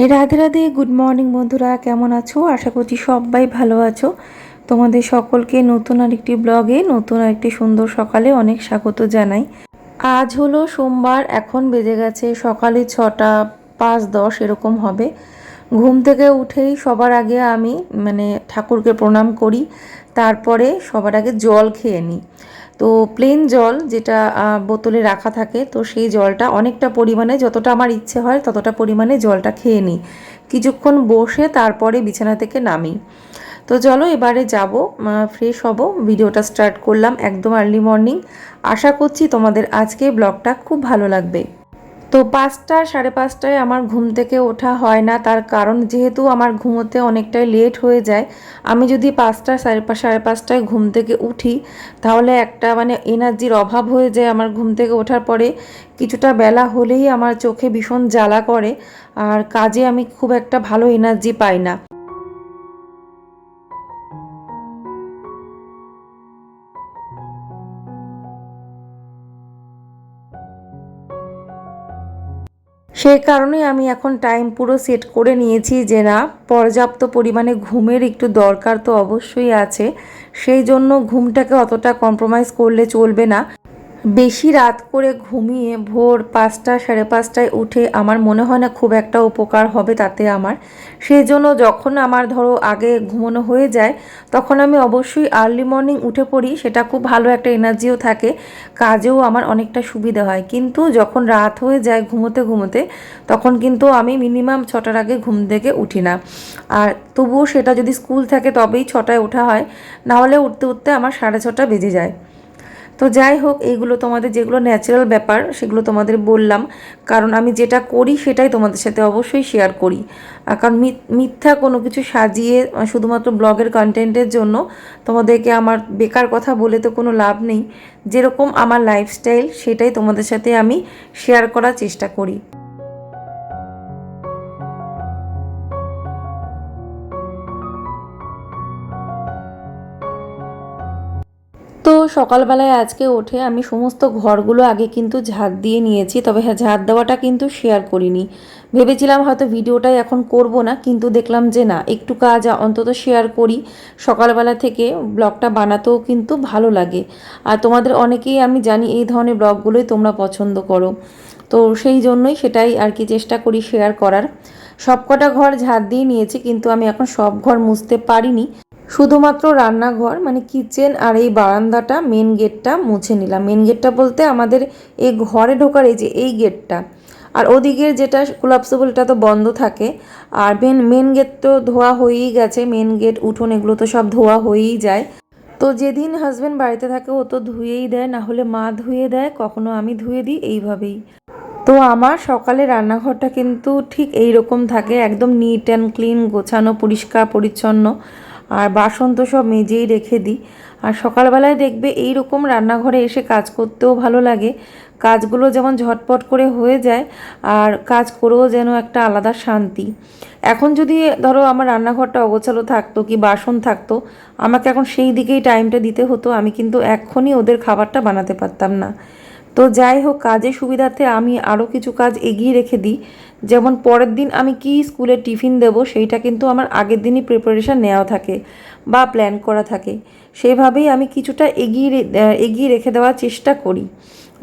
Radhe Radhe good morning বন্ধুরা, কেমন আছো? আশা করছি সবাই ভালো আছো। তোমাদের সকলকে নতুন আরেকটি ব্লগে, নতুন আরেকটি সুন্দর সকালে অনেক স্বাগত জানাই। আজ হলো সোমবার, এখন বেজে গেছে সকালে ছটা পাঁচ দশ, এরকম হবে। ঘুম থেকে উঠেই সবার আগে আমি মানে ঠাকুরকে প্রণাম করি, তারপরে সবার আগে জল খেয়ে নিই। তো প্লেন জল যেটা বোতলে রাখা থাকে, তো সেই জলটা অনেকটা পরিমাণে যতটা আমার ইচ্ছে হয় ততটা পরিমাণে জলটা খেয়ে নিই। কিছুক্ষণ বসে তারপরে বিছানা থেকে নামি। তো চলো এবারে যাব ফ্রেশ হব। ভিডিওটা স্টার্ট করলাম একদম আর্লি মর্নিং আশা করছি তোমাদের আজকে ব্লগটা খুব ভালো লাগবে। তো পাঁচটা, সাড়ে পাঁচটায় আমার ঘুম থেকে ওঠা হয় না। তার কারণ যেহেতু আমার ঘুমোতে অনেকটাই লেট হয়ে যায়, আমি যদি পাঁচটা, সাড়ে সাড়ে পাঁচটায় ঘুম থেকে উঠি, তাহলে একটা মানে এনার্জির অভাব হয়ে যায় আমার ঘুম থেকে ওঠার পরে। কিছুটা বেলা হলেই আমার চোখে ভীষণ জ্বালা করে, আর কাজে আমি খুব একটা ভালো এনার্জি পাই না। সেই কারণেই আমি এখন টাইম পুরো সেট করে নিয়েছি যে না, পর্যাপ্ত পরিমাণে ঘুমের একটু দরকার তো অবশ্যই আছে। সেই জন্য ঘুমটাকে অতটা কম্প্রোমাইজ করলে চলবে না। বেশি রাত করে ঘুমিয়ে ভোর পাঁচটা, সাড়ে পাঁচটায় উঠে আমার মনে হয় না খুব একটা উপকার হবে তাতে আমার। সেই জন্য যখন আমার ধরো আগে ঘুমানো হয়ে যায়, তখন আমি অবশ্যই আর্লি মর্নিং উঠে পড়ি, সেটা খুব ভালো একটা এনার্জিও থাকে, কাজেও আমার অনেকটা সুবিধা হয়। কিন্তু যখন রাত হয়ে যায় ঘুমোতে ঘুমোতে, তখন কিন্তু আমি মিনিমাম ছটার আগে ঘুম থেকে উঠি না। আর তবুও সেটা যদি স্কুল থাকে তবেই ছটায় ওঠা হয়, নাহলে উঠতে উঠতে আমার সাড়ে ছটা বেজে যায়। তো যাই হোক এইগুলো তোমাদের যেগুলো ন্যাচারাল ব্যাপার, সেগুলো তোমাদের বললাম। কারণ আমি যেটা করি, সেটাই তোমাদের সাথে অবশ্যই শেয়ার করি। কারণ মিথ- মিথ্যা কোনো কিছু সাজিয়ে শুধুমাত্র ব্লগের কন্টেন্টের জন্য তোমাদেরকে আমার বেকার কথা বলে তো কোনো লাভ নেই। যেরকম আমার লাইফস্টাইল সেটাই তোমাদের সাথে আমি শেয়ার করার চেষ্টা করি। সকালবেলায় আজকে উঠে আমি সমস্ত ঘরগুলো আগে কিন্তু ঝাড় দিয়ে নিয়েছি, তবে হ্যাঁ ঝাড় দেওয়াটা কিন্তু শেয়ার করিনি। ভেবেছিলাম হয়তো ভিডিওটাই এখন করব না, কিন্তু দেখলাম যে না, একটু কাজ অন্তত শেয়ার করি। সকালবেলা থেকে ব্লগটা বানাতেও কিন্তু ভালো লাগে। আর তোমাদের অনেকেই আমি জানি এই ধরনের ব্লগগুলোই তোমরা পছন্দ করো। তো সেই জন্যই সেটাই আর কি চেষ্টা করি শেয়ার করার। সবকটা ঘর ঝাড় দিয়ে নিয়েছি, কিন্তু আমি এখন সব ঘর মুছতে পারিনি। শুধুমাত্র রান্নাঘর মানে কিচেন আর এই বারান্দাটা মেন গেটটা মুছে নিলাম। মেন গেটটা বলতে আমাদের এই ঘরে ঢোকার এই যে, এই গেটটা আর ওদিকের যেটা কোলাপসেবলটা তো বন্ধ থাকে। আর মেন মেন গেট তো ধোয়া হয়েই গেছে। মেন গেট উঠোন এগুলো তো সব ধোয়া হয়েই যায়। তো যেদিন হাজব্যান্ড বাড়িতে থাকে, ও তো ধুয়েই দেয়, না হলে মা ধুয়ে দেয়, কখনো আমি ধুয়ে দিই, এইভাবেই। তো আমার সকালে রান্নাঘরটা কিন্তু ঠিক এই রকম থাকে, একদম নিট অ্যান্ড ক্লিন গোছানো, পরিষ্কার, পরিচ্ছন্ন। আর বাসন তো সব মেজেই রেখে দিই। আর সকালবেলায় দেখবে এই রকম রান্নাঘরে এসে কাজ করতেও ভালো লাগে। কাজগুলো যেমন ঝটপট করে হয়ে যায়, আর কাজ করেও যেন একটা আলাদা শান্তি। এখন যদি ধরো আমার রান্নাঘরটা অগোছালো থাকতো কি বাসন থাকতো, আমাকে এখন সেই দিকেই টাইমটা দিতে হতো, আমি কিন্তু এক্ষুনি ওদের খাবারটা বানাতে পারতাম না। তো যাই হোক, কাজের সুবিধার্থে আমি আরও কিছু কাজ এগিয়ে রেখে দিই। যেমন পরের দিন আমি কি স্কুলে টিফিন দেব, সেইটা কিন্তু আমার আগের দিনই প্রিপারেশান নেওয়া থাকে বা প্ল্যান করা থাকে। সেইভাবেই আমি কিছুটা এগিয়ে এগিয়ে রেখে দেওয়ার চেষ্টা করি।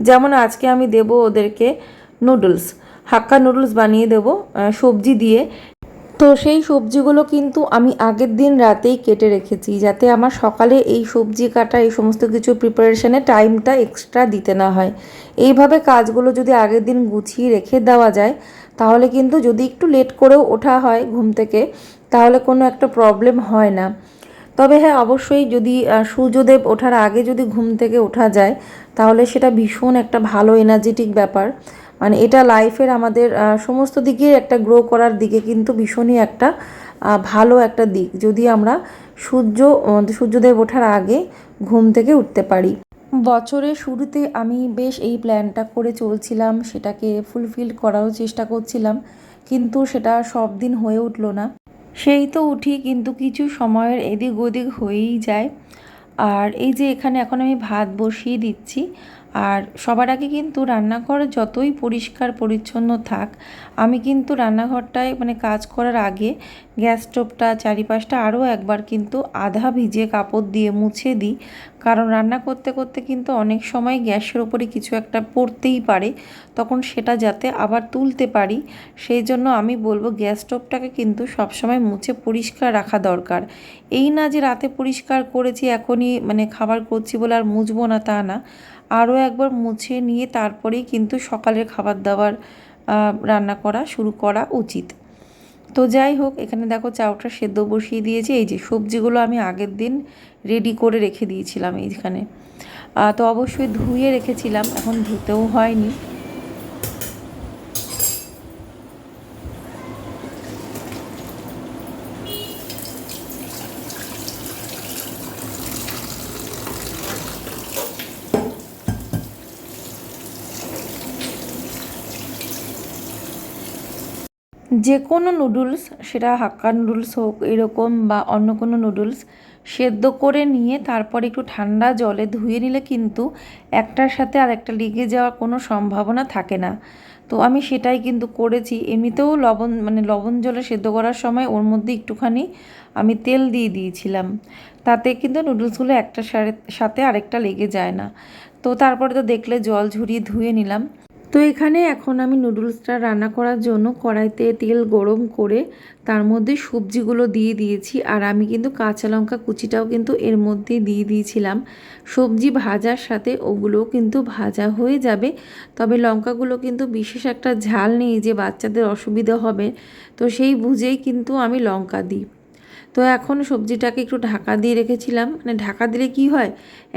যেমন আজকে আমি দেব ওদেরকে নুডলস, হাক্কা নুডলস বানিয়ে দেব সবজি দিয়ে। তো সেই সবজিগুলো কিন্তু আমি আগের দিন রাতেই কেটে রেখেছি, যাতে আমার সকালে এই সবজি কাটা, এই সমস্ত কিছু প্রিপারেশনে টাইমটা এক্সট্রা দিতে না হয়। এইভাবে কাজগুলো যদি আগের দিন গুছিয়ে রেখে দেওয়া যায়, তাহলে কিন্তু যদি একটু লেট করেও ওঠা হয় ঘুম থেকে, তাহলে কোনো একটা প্রবলেম হয় না। তবে হ্যাঁ অবশ্যই যদি সূর্যদেব ওঠার আগে যদি ঘুম থেকে ওঠা যায়, তাহলে সেটা ভীষণ একটা ভালো এনার্জেটিক ব্যাপার। মানে এটা লাইফের আমাদের সমস্ত দিকে একটা গ্রো করার দিকে কিন্তু ভীষণই একটা ভালো একটা দিক। যদি আমরা সূর্য আহ, সূর্যদেব ওঠার আগে ঘুম থেকে উঠতে পারি। বছরের শুরুতে আমি বেশ এই প্ল্যানটা করে চলছিলাম সেটাকে ফুলফিল করারও চেষ্টা করছিলাম কিন্তু সেটা সব দিন হয়ে উঠল না। সেই তো উঠি কিন্তু কিছু সময়ের এদিক ওদিক হয়েই যায়। আর এই যে এখানে এখন আমি ভাত বসিয়ে দিচ্ছি আর সবার আগে কিন্তু রান্নাঘর যতই পরিষ্কার, পরিচ্ছন্ন থাক, আমি কিন্তু রান্নাঘরটায় মানে কাজ করার আগে গ্যাস স্টোভটা, চারিপাশটা আরও একবার কিন্তু আধা ভিজে কাপড় দিয়ে মুছে দিই। কারণ রান্না করতে করতে কিন্তু অনেক সময় গ্যাসের ওপরে কিছু একটা পড়তেই পারে, তখন সেটা যাতে আবার তুলতে পারি। সেই জন্য আমি বলব গ্যাস স্টোভটাকে কিন্তু সবসময় মুছে পরিষ্কার রাখা দরকার। এই না যে রাতে পরিষ্কার করেছি, এখনই মানে খাবার করছি বলে আর মুছবো না তা না। আরও একবার মুছে নিয়ে তারপরেই কিন্তু সকালের খাবার দাবার রান্না করা শুরু করা উচিত। তো যাই হোক, এখানে দেখো চাউটা সেদ্ধ বসিয়ে দিয়েছি। এই যে সবজিগুলো আমি আগের দিন রেডি করে রেখে দিয়েছিলাম এইখানে। তো অবশ্যই ধুয়ে রেখেছিলাম, এখন ধুতেও হয়নি। যে কোনো নুডলস, সেটা হাক্কা নুডলস হোক, এরকম বা অন্য কোনো নুডলস, সেদ্ধ করে নিয়ে তারপর একটু ঠান্ডা জলে ধুয়ে নিলে কিন্তু একটার সাথে আর একটা লেগে যাওয়ার কোনো সম্ভাবনা থাকে না। তো আমি সেটাই কিন্তু করেছি। এমনিতেও লবণ মানে লবণ জলে সেদ্ধ করার সময় ওর মধ্যে একটুখানি আমি তেল দিয়ে দিয়েছিলাম। তাতে কিন্তু নুডলসগুলো একটার সাথে আরেকটা লেগে যায় না। তো তারপরে তো দেখলে জল ঝরিয়ে ধুয়ে নিলাম। তো এখানে এখন আমি নুডলসটা রান্না করার জন্য কড়াইতে তেল গরম করে তার মধ্যে সবজিগুলো দিয়ে দিয়েছি। আর আমি কিন্তু কাঁচা লঙ্কা কুচিটাও কিন্তু এর মধ্যে দিয়ে দিয়েছিলাম। সবজি ভাজার সাথে ওগুলোও কিন্তু ভাজা হয়ে যাবে। তবে লঙ্কাগুলো কিন্তু বিশেষ একটা ঝাল নেই যে বাচ্চাদের অসুবিধা হবে। তো সেই বুঝেই কিন্তু আমি লঙ্কা দিই। তো এখন সবজিটাকে একটু ঢাকা দিয়ে রেখেছিলাম। মানে ঢাকা দিলে কি হয়?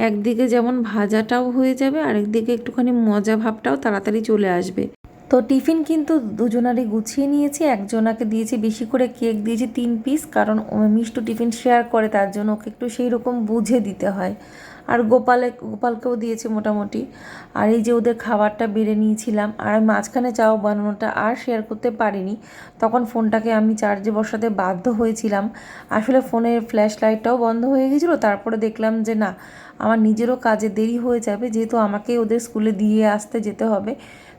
একদিকে যেমন ভাজাটাও হয়ে যাবে, আরেকদিকে একটুখানি মজা ভাবটাও তাড়াতাড়ি চলে আসবে। তো টিফিন কিন্তু দুজনারই গুছিয়ে নিয়েছি, একজনাকে দিয়েছি, বেশি করে কেক দিয়েছি তিন পিস, কারণ মিষ্টু টিফিন শেয়ার করে, তার জন্য ওকে একটু সেই রকম বুঝে দিতে হয়। আর গোপালে, গোপালকেও দিয়েছি মোটামুটি। আর এই যে ওদের খাবারটা বেড়ে নিয়েছিলাম, আর আমি মাঝখানে চাও বানানোটা আর শেয়ার করতে পারিনি। তখন ফোনটাকে আমি চার্জে বসাতে বাধ্য হয়েছিলাম। আসলে ফোনের ফ্ল্যাশ লাইটটাও বন্ধ হয়ে গেছিল, তারপরে দেখলাম যে না, আমার নিজেরও কাজে দেরি হয়ে যাবে, যেহেতু আমাকে ওদের স্কুলে দিয়ে আসতে যেতে হবে।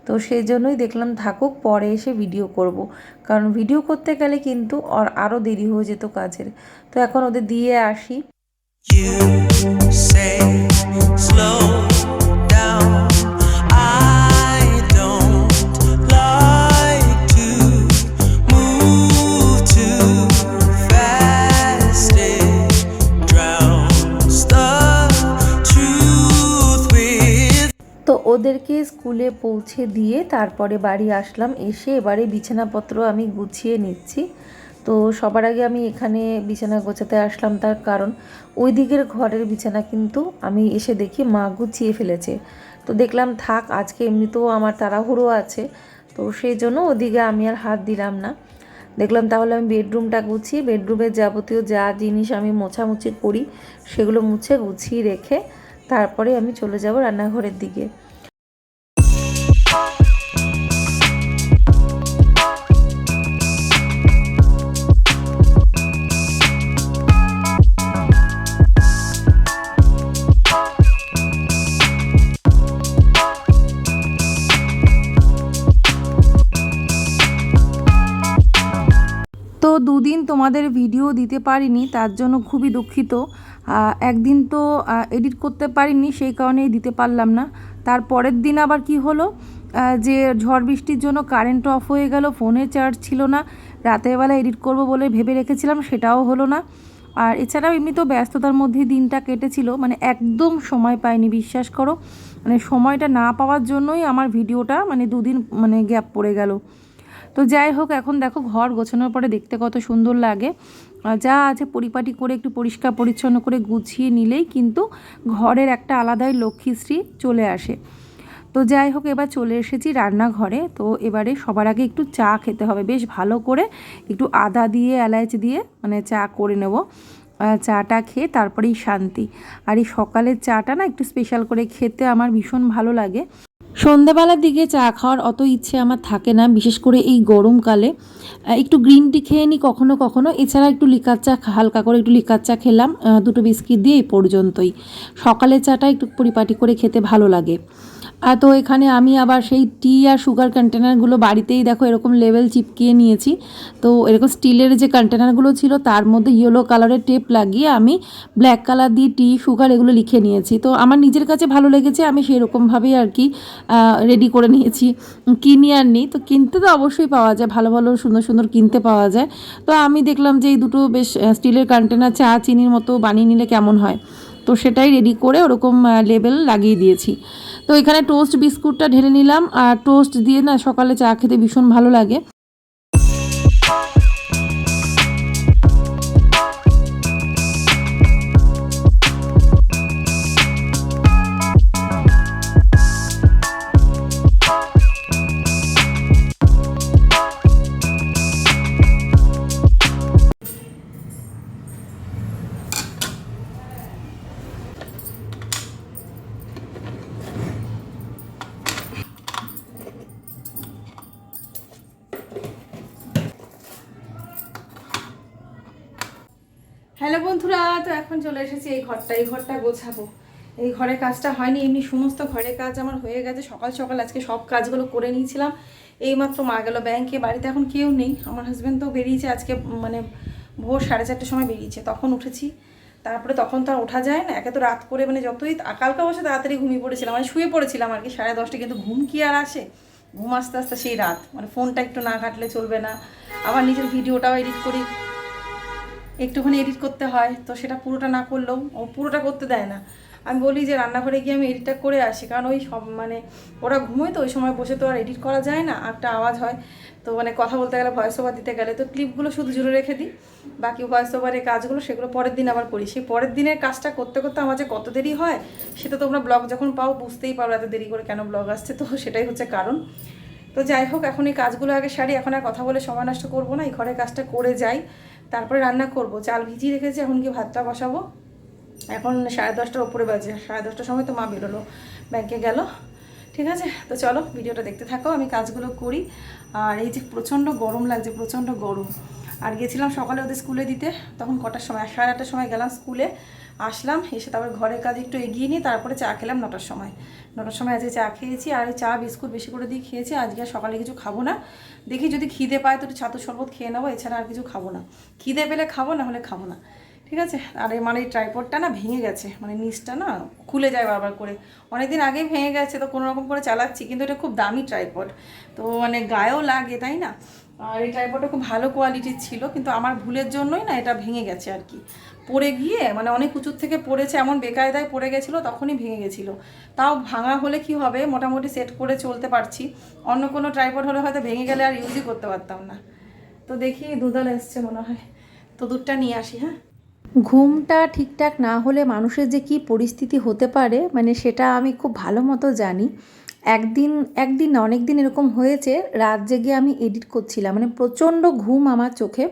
তো সেই জন্যই দেখলাম, থাকুক, পরে এসে ভিডিও করব। কারণ ভিডিও করতে গেলে কিন্তু আরও দেরি হয়ে যেত কাজের। তো এখন ওদের দিয়ে আসি। ওদেরকে স্কুলে পৌঁছে দিয়ে তারপরে বাড়ি আসলাম। এসে এবারে বিছানাপত্র আমি গুছিয়ে নিচ্ছি। তো সবার আগে আমি এখানে বিছানা গোছাতে আসলাম তার কারণ ওই দিকের ঘরের বিছানা কিন্তু আমি এসে দেখি মা গুছিয়ে ফেলেছে। তো দেখলাম, থাক, আজকে এমনিতেও আমার তাড়াহুড়ো আছে। তো সেই জন্য ওদিকে আমি আর হাত দিলাম না। দেখলাম, তাহলে আমি বেডরুমটা গুছিয়ে, বেডরুমের যাবতীয় যা জিনিস আমি মোছামুছি করি, সেগুলো মুছে গুছিয়ে রেখে তারপরে আমি চলে যাব রান্নাঘরের দিকে। তোমাদের ভিডিও দিতে পারিনি, তার জন্য খুবই দুঃখিত। একদিন তো এডিট করতে পারিনি, সেই কারণেই দিতে পারলাম না। তার পরের দিন আবার কি হলো? যে ঝড় বৃষ্টির জন্য কারেন্ট অফ হয়ে গেল ফোনে চার্জ ছিল না। রাতের বেলা এডিট করব বলে ভেবে রেখেছিলাম, সেটাও হলো না। আর এছাড়াও এমনি তো ব্যস্ততার মধ্যে দিনটা কেটেছিল মানে একদম সময় পাইনি, বিশ্বাস করো। মানে সময়টা না পাওয়ার জন্যই আমার ভিডিওটা মানে দুদিন মানে গ্যাপ পড়ে গেল। তো যাই হোক, এখন দেখো ঘর গোছানোর পরে দেখতে কত সুন্দর লাগে। যা আছে পরিপাটি করে একটু পরিষ্কার পরিচ্ছন্ন করে গুছিয়ে নিলেই কিন্তু ঘরের একটা আলাদাই লক্ষ্মীশ্রী চলে আসে। তো যাই হোক, এবার চলে এসেছি রান্নাঘরে। তো এবারে সবার আগে একটু চা খেতে হবে। বেশ ভালো করে একটু আদা দিয়ে এলাচ দিয়ে মানে চা করে নেব। চাটা খেয়ে তারপরেই শান্তি। আর এই সকালের চাটা না একটু স্পেশাল করে খেতে আমার ভীষণ ভালো লাগে। সন্ধ্যাবেলার দিকে চা খাওয়ার অত ইচ্ছে আমার থাকে না, বিশেষ করে এই গরমকালে। একটু গ্রিন টি খেয়ে নিই কখনো কখনো, এছাড়া একটু লিকার চা হালকা করে একটু লিকার চা খেলাম দুটো বিস্কিট দিয়ে এই পর্যন্তই। সকালের চাটা একটু পরিপাটি করে খেতে ভালো লাগে। আর তো এখানে আমি আবার সেই টি আর সুগার কন্টেনারগুলো বাড়িতেই দেখো এরকম লেভেল চিপকিয়ে নিয়েছি। তো এরকম স্টিলের যে কন্টেনারগুলো ছিল, তার মধ্যে ইয়েলো কালারের টেপ লাগিয়ে আমি ব্ল্যাক কালার দিয়ে টি, সুগার এগুলো লিখে নিয়েছি। তো আমার নিজের কাছে ভালো লেগেছে, আমি সেরকমভাবেই আর কি রেডি করে নিয়েছি। কিনি আর নিই, তো কিনতে তো অবশ্যই পাওয়া যায়, ভালো ভালো, সুন্দর সুন্দর কিনতে পাওয়া যায়। তো আমি দেখলাম যে এই দুটো বেশ স্টিলের কন্টেনার চা, চিনির মতো বানিয়ে নিলে কেমন হয়? তো সেটাই রেডি করে ওরকম লেবেল লাগিয়ে দিয়েছি। তো এখানে টোস্ট বিস্কুটটা ঢেলে নিলাম। আর টোস্ট দিয়ে না সকালে চা খেতে ভীষণ ভালো লাগে। ঘরটা এই ঘরটা গোছাবো। এই ঘরের কাজটা হয়নি, এমনি সমস্ত ঘরের কাজ আমার হয়ে গেছে। সকাল সকাল আজকে সব কাজগুলো করে নিয়েছিলাম। এইমাত্র মা গেল ব্যাংকে, বাড়িতে এখন কেউ নেই। আমার হাজব্যান্ড তো বেরিয়েছে আজকে মানে ভোর সাড়ে চারটের সময় বেরিয়েছে। তখন উঠেছি। তারপরে তখন তো আর ওঠা যায় না। একে তো রাত করে মানে যতই কালকা বসে তাড়াতাড়ি ঘুমিয়ে পড়েছিলাম। মানে শুয়ে পড়েছিলাম আর কি সাড়ে দশটা কিন্তু ঘুম কি আর আসে? ঘুম আস্তে আস্তে সেই রাত। মানে ফোনটা একটু না ঘাটলে চলবে না। আবার নিজের ভিডিওটাও এডিট করি। একটুখানি এডিট করতে হয়, তো সেটা পুরোটা না করলেও ও পুরোটা করতে দেয় না। আমি বলি যে রান্নাঘরে গিয়ে আমি এডিটটা করে আসি, কারণ ওই সব মানে ওরা ঘুমোয় তো, ওই সময় বসে তো আর এডিট করা যায় না, একটা আওয়াজ হয়। তো মানে কথা বলতে গেলে ভয়েস ওভার দিতে গেলে, তো ক্লিপগুলো শুধু জুড়ে রেখে দিই, বাকি ভয়েস ওভারের কাজগুলো সেগুলো পরের দিন আবার করি। সেই পরের দিনের কাজটা করতে করতে আমার যে কত দেরি হয়, সেটা তোমরা ব্লগ যখন পাও বুঝতেই পারো এত দেরি করে কেন ব্লগ আসছে, তো সেটাই হচ্ছে কারণ। তো যাই হোক, এখন এই কাজগুলো আগে সারি, এখন আর কথা বলে সময় নষ্ট করব না, এই ঘরের কাজটা করে যাই। তারপরে রান্না করব। চাল ভিজিয়ে রেখেছি, এখন কি ভাতটা বসাবো। এখন সাড়ে দশটার ওপরে বাজে। সাড়ে দশটার সময় তো মা বেরোলো, ব্যাংকে গেল। ঠিক আছে? তো চলো, ভিডিওটা দেখতে থাকো, আমি কাজগুলো করি। আর এই যে প্রচণ্ড গরম লাগছে, প্রচণ্ড গরম। আর গেছিলাম সকালে ওদের স্কুলে দিতে, তখন কটার সময়? সাড়ে আটটার সময় গেলাম স্কুলে, আসলাম, এসে তারপর ঘরের কাজ একটু এগিয়ে নিয়ে তারপরে চা খেলাম নটার সময়। নটার সময় আজকে চা খেয়েছি, আর চা, বিস্কুট বেশি করে দিয়ে খেয়েছি, আজকে আর সকালে কিছু খাব না। দেখি যদি খিদে পায় তো ছাতু শরবত খেয়ে নেব, এছাড়া আর কিছু খাব না। খিদে পেলে খাব, না হলে খাব না। ঠিক আছে? আর এই মানে এই ট্রাইপডটা না ভেঙে গেছে মানে নিচটা না খুলে যায় বারবার করে। অনেকদিন আগেই ভেঙে গেছে, তো কোনো রকম করে চালাচ্ছি, কিন্তু এটা খুব দামি ট্রাইপড তো মানে গায়েও লাগে, তাই না? আর এই ট্রাইপডটা খুব ভালো কোয়ালিটির ছিল, কিন্তু আমার ভুলের জন্যই না এটা ভেঙে গেছে আর কি। পড়ে গিয়ে মানে অনেক উঁচুর থেকে পড়েছে, এমন বেকায়দায় পড়ে গেছিল, তখনই ভেঙে গেছিল। তাও ভাঙা হলে কি হবে, মোটামুটি সেট করে চলতে পারছি। অন্য কোনো ট্রাইপড হলে হয়তো ভেঙে গেলে আর ইউজই করতে পারতাম না। তো দেখি দুধাল এসছে মনে হয়। তো দুধটা নিয়ে আসি হ্যাঁ? ঘুমটা ঠিকঠাক না হলে মানুষের যে কি পরিস্থিতি হতে পারে মানে সেটা আমি খুব ভালো মতো জানি। একদিন একদিন না অনেক দিন এরকম হয়েছে, রাত জেগে আমি এডিট করছিলাম। মানে প্রচণ্ড ঘুম আমার চোখে।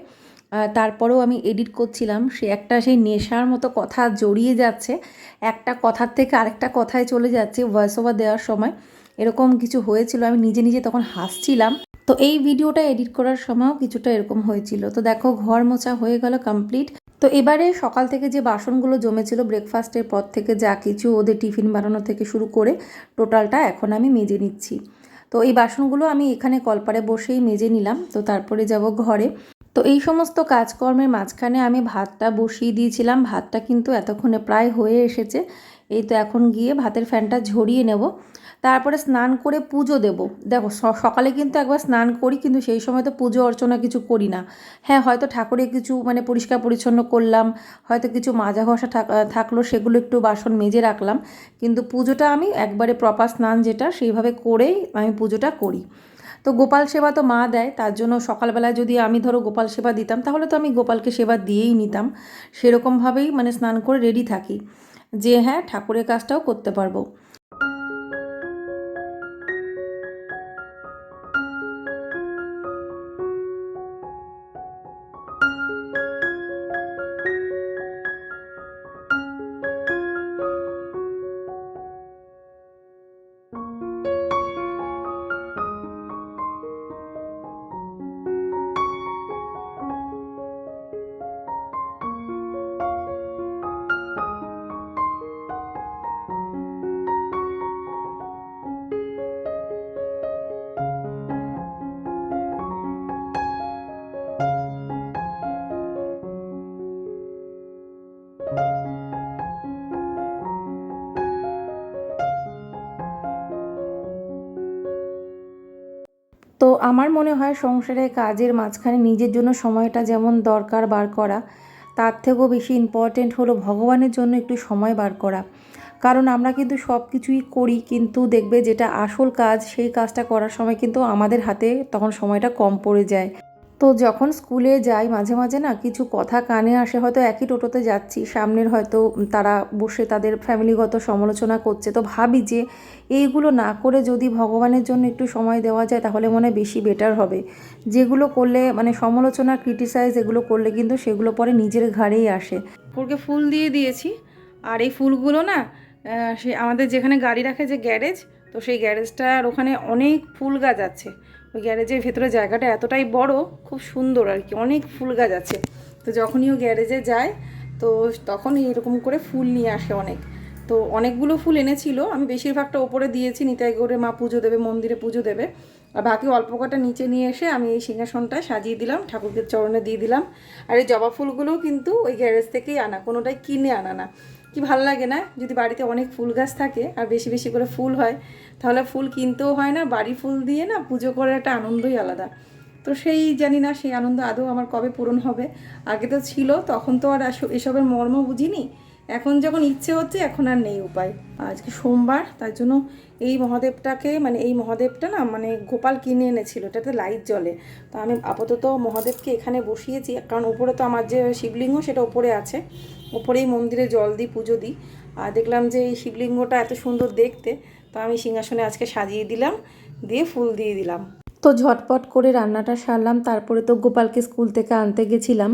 তারপরেও আমি এডিট করছিলাম। সে একটা সেই নেশার মতো কথা জড়িয়ে যাচ্ছে। একটা কথার থেকে আরেকটা কথায় চলে যাচ্ছে ভয়েস ওভার দেওয়ার সময়। এরকম কিছু হয়েছিল। আমি নিজে নিজে তখন হাসছিলাম। তো এই ভিডিওটা এডিট করার সময়ও কিছুটা এরকম হয়েছিল। তো দেখো, ঘর মোছা হয়ে গেল কমপ্লিট তো এবারে সকাল থেকে যে বাসনগুলো জমেছিল ব্রেকফাস্টের পর থেকে যা কিছু ওদের টিফিন বানানো থেকে শুরু করে টোটালটা এখন আমি মেজে নিচ্ছি। তো এই বাসনগুলো আমি এখানে কলপারে বসেই মেজে নিলাম, তো তারপরে যাব ঘরে। তো এই সমস্ত কাজকর্মের মাঝখানে আমি ভাতটা বসিয়ে দিয়েছিলাম, ভাতটা কিন্তু এতক্ষণে প্রায় হয়ে এসেছে। এই তো এখন গিয়ে ভাতের ফ্যানটা ঝরিয়ে নেব। তারপরে স্নান করে পুজো দেব। দেখো সকালে কিন্তু একবার স্নান করি, কিন্তু সেই সময় তো পুজো অর্চনা কিছু করি না। হ্যাঁ হয়তো ঠাকুরে কিছু মানে পরিষ্কার পরিচ্ছন্ন করলাম, হয়তো কিছু মাজা ঘষা থাক- থাকল, সেগুলো একটু বাসন মেজে রাখলাম। কিন্তু পুজোটা আমি একবারে প্রপার স্নান যেটা, সেইভাবে করেই আমি পুজোটা করি। তো গোপাল সেবা তো মা দেয়, তার জন্য সকালবেলায় যদি আমি ধরো গোপাল সেবা দিতাম, তাহলে তো আমি গোপালকে সেবা দিয়েই নিতাম। সেরকমভাবেই মানে স্নান করে রেডি থাকি। যে হ্যাঁ ঠাকুরের কাজটাও করতে পারব। আমার মনে হয় সংসারে কাজের মাঝখানে নিজের জন্য সময়টা যেমন দরকার বার করা, তার থেকেও বেশি ইম্পর্টেন্ট হলো ভগবানের জন্য একটু সময় বার করা। কারণ আমরা কিন্তু সব কিছুই করি, কিন্তু দেখবে যেটা আসল কাজ, সেই কাজটা করার সময় কিন্তু আমাদের হাতে তখন সময়টা কম পড়ে যায়। তো যখন স্কুলে যাই মাঝে মাঝে না কিছু কথা কানে আসে, হয়তো একই টোটোতে যাচ্ছি, সামনের হয়তো তারা বসে তাদের ফ্যামিলিগত সমালোচনা করছে। তো ভাবি যে এইগুলো না করে যদি ভগবানের জন্য একটু সময় দেওয়া যায়, তাহলে মনে হয় বেশি বেটার হবে। যেগুলো করলে মানে সমালোচনা ক্রিটিসাইজ এগুলো করলে কিন্তু সেগুলো পরে নিজের ঘাড়েই আসে। ঠাকুরকে ফুল দিয়ে দিয়েছি। আর এই ফুলগুলো না সে আমাদের যেখানে গাড়ি রাখে যে গ্যারেজ, তো সেই গ্যারেজটার ওখানে অনেক ফুল গাছ আছে। ওই গ্যারেজের ভেতরে জায়গাটা এতটাই বড়, খুব সুন্দর আর কি, অনেক ফুল গাছ আছে। তো যখনই ও গ্যারেজে যায়, তো তখন এরকম করে ফুল নিয়ে আসে অনেক। তো অনেকগুলো ফুল এনেছিল, আমি বেশিরভাগটা ওপরে দিয়েছি, নিতাই গৌড়ে মা পুজো দেবে, মন্দিরে পুজো দেবে। আর বাকি অল্প কটা নিচে নিয়ে এসে আমি এই সিংহাসনটা সাজিয়ে দিলাম, ঠাকুরকে চরণে দিয়ে দিলাম। আর এই জবা ফুলগুলোও কিন্তু ওই গ্যারেজ থেকেই আনা, কোনোটাই কিনে আনা না। কি ভালো লাগে না? যদি বাড়িতে অনেক ফুল গাছ থাকে আর বেশি বেশি করে ফুল হয়, তাহলে ফুল কিনতেও হয় না, বাড়ি ফুল দিয়ে না পুজো করার একটা আনন্দই আলাদা। তো সেই জানি না, সেই আনন্দ আদৌ আমার কবে পূরণ হবে। আগে তো ছিল, তখন তো আর এসবের মর্ম বুঝিনি। এখন যখন ইচ্ছে হচ্ছে, এখন আর নেই উপায়। আজকে সোমবার, তার জন্য এই মহাদেবটাকে মানে এই মহাদেবটা না মানে গোপাল কিনে এনেছিল, এটাতে লাইট জ্বলে। তো আমি আপাতত মহাদেবকে এখানে বসিয়েছি, কারণ উপরে তো আমার যে শিবলিঙ্গ, সেটা উপরে আছে। উপরেই মন্দিরে জল দিই, পুজো দিই। আর দেখলাম যে এই শিবলিঙ্গটা এত সুন্দর দেখতে, তো আমি সিংহাসনে আজকে সাজিয়ে দিলাম, দিয়ে ফুল দিয়ে দিলাম। তো ঝটপট করে রান্নাটা সারলাম, তারপরে তো গোপালকে স্কুল থেকে আনতে গেছিলাম।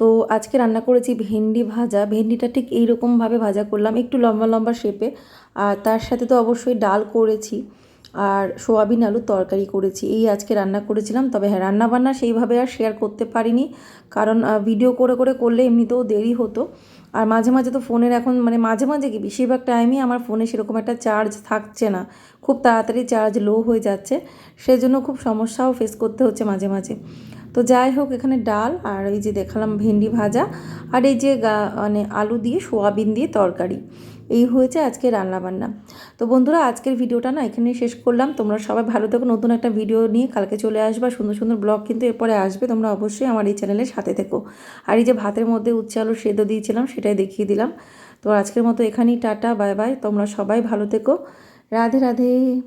তো আজকে রান্না করেছি ভেন্ডি ভাজা। ভেন্ডিটা ঠিক এইরকমভাবে ভাজা করলাম, একটু লম্বা লম্বা শেপে। আর তার সাথে তো অবশ্যই ডাল করেছি, আর সোয়াবিন আলুর তরকারি করেছি। এই আজকে রান্না করেছিলাম, তবে হ্যাঁ রান্নাবান্না সেইভাবে আর শেয়ার করতে পারিনি। কারণ ভিডিও করে করে করলে এমনিতেও দেরি হতো। আর মাঝে মাঝে তো ফোনের এখন মানে মাঝে মাঝে কি বেশিরভাগ টাইমই আমার ফোনে সেরকম একটা চার্জ থাকছে না। খুব তাড়াতাড়ি চার্জ লো হয়ে যাচ্ছে। সেজন্য খুব সমস্যাও ফেস করতে হচ্ছে মাঝে মাঝে। তো যাই হোক, এখানে ডাল আর এই যে দেখালাম ভেন্ডি ভাজা আর এই যে মানে আলু দিয়ে, সোয়াবিন দিয়ে তরকারি। এই হয়েছে আজকে রান্নাবান্না। তো বন্ধুরা, আজকের ভিডিওটা না এখানে শেষ করলাম। তোমরা সবাই ভালো থেকো, নতুন একটা ভিডিও নিয়ে কালকে চলে আসবা। সুন্দর সুন্দর ব্লগ কিন্তু এরপরে আসবে। তোমরা অবশ্যই আমার এই চ্যানেলের সাথে থেকো। আর এই যে ভাতের মধ্যে উচ্ছে আলু সেদ্ধ দিয়েছিলাম, সেটাই দেখিয়ে দিলাম। তো আজকের মতো এখানেই টাটা, বাই বাই। তোমরা সবাই ভালো থেকো। রাধে রাধে।